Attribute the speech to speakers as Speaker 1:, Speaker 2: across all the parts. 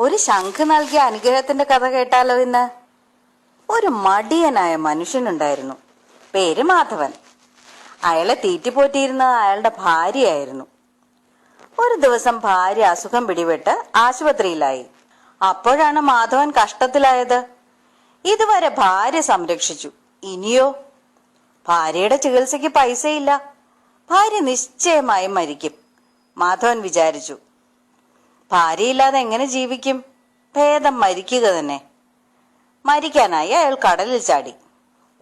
Speaker 1: ഒരു ശംഖ് നൽകിയ അനുഗ്രഹത്തിന്റെ കഥ കേട്ടാലോ ഇന്ന്? ഒരു മടിയനായ മനുഷ്യനുണ്ടായിരുന്നു. പേര് മാധവൻ. അയാളെ തീറ്റിപ്പോറ്റിയിരുന്നത് അയാളുടെ ഭാര്യയായിരുന്നു. ഒരു ദിവസം ഭാര്യ അസുഖം പിടിപെട്ട് ആശുപത്രിയിലായി. അപ്പോഴാണ് മാധവൻ കഷ്ടത്തിലായത്. ഇതുവരെ ഭാര്യ സംരക്ഷിച്ചു. ഇനിയോ? ഭാര്യയുടെ ചികിത്സയ്ക്ക് പൈസയില്ല. ഭാര്യ നിശ്ചയമായും മരിക്കും. മാധവൻ വിചാരിച്ചു ഭാര്യയില്ലാതെ എങ്ങനെ ജീവിക്കും? ഭേദം മരിക്കുക തന്നെ. മരിക്കാനായി അയാൾ കടലിൽ ചാടി.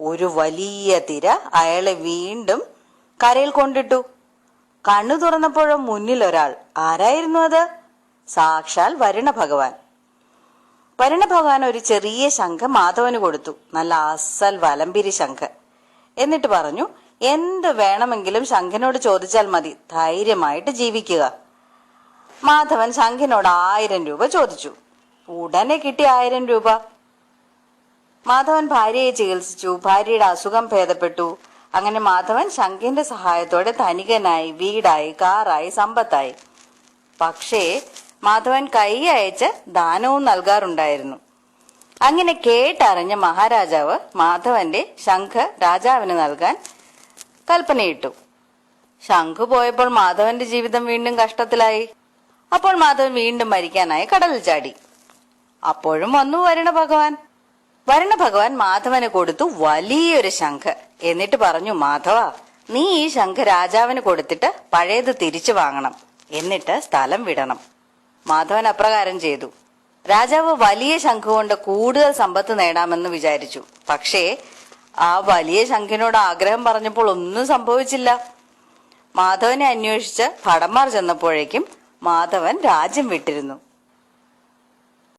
Speaker 1: ഒരു വലിയ തിര അയാളെ വീണ്ടും കരയിൽ കൊണ്ടിട്ടു. കണ്ണു തുറന്നപ്പോഴും മുന്നിൽ ഒരാൾ. ആരായിരുന്നു അത്? സാക്ഷാൽ വരുണ ഭഗവാൻ വരുണ ഭഗവാൻ ഒരു ചെറിയ ശംഖ മാധവന് കൊടുത്തു. നല്ല അസൽ വലമ്പിരി ശംഖ. എന്നിട്ട് പറഞ്ഞു എന്ത് വേണമെങ്കിലും ശംഖനോട് ചോദിച്ചാൽ മതി. ധൈര്യമായിട്ട് ജീവിക്കുക. മാധവൻ ശംഖിനോട് ആയിരം രൂപ ചോദിച്ചു. ഉടനെ കിട്ടി ആയിരം രൂപ. മാധവൻ ഭാര്യയെ ചികിത്സിച്ചു. ഭാര്യയുടെ അസുഖം ഭേദപ്പെട്ടു. അങ്ങനെ മാധവൻ ശംഖിന്റെ സഹായത്തോടെ ധനികനായി വീടായി കാറായി സമ്പത്തായി. പക്ഷേ മാധവൻ കൈ അയച്ച് ദാനവും നൽകാറുണ്ടായിരുന്നു. അങ്ങനെ കേട്ടറിഞ്ഞ മഹാരാജാവ് മാധവന്റെ ശംഖ് രാജാവിന് നൽകാൻ കൽപ്പനയിട്ടു. ശംഖ് പോയപ്പോൾ മാധവന്റെ ജീവിതം വീണ്ടും കഷ്ടത്തിലായി. അപ്പോൾ മാധവൻ വീണ്ടും മരിക്കാനായി കടലിൽ ചാടി. അപ്പോഴും വന്നു വരുണ ഭഗവാൻ. വരണ ഭഗവാൻ മാധവന് കൊടുത്തു വലിയൊരു ശംഖ്. എന്നിട്ട് പറഞ്ഞു മാധവ നീ ഈ ശംഖ് രാജാവിന് കൊടുത്തിട്ട് പഴയത് തിരിച്ചു വാങ്ങണം. എന്നിട്ട് സ്ഥലം വിടണം. മാധവൻ അപ്രകാരം ചെയ്തു. രാജാവ് വലിയ ശംഖ് കൊണ്ട് കൂടുതൽ സമ്പത്ത് നേടാമെന്ന് വിചാരിച്ചു. പക്ഷേ ആ വലിയ ശംഖിനോട് ആഗ്രഹം പറഞ്ഞപ്പോൾ ഒന്നും സംഭവിച്ചില്ല. മാധവനെ അന്വേഷിച്ച് ഭടന്മാർ ചെന്നപ്പോഴേക്കും മാധവൻ രാജ്യം വിട്ടിരുന്നു.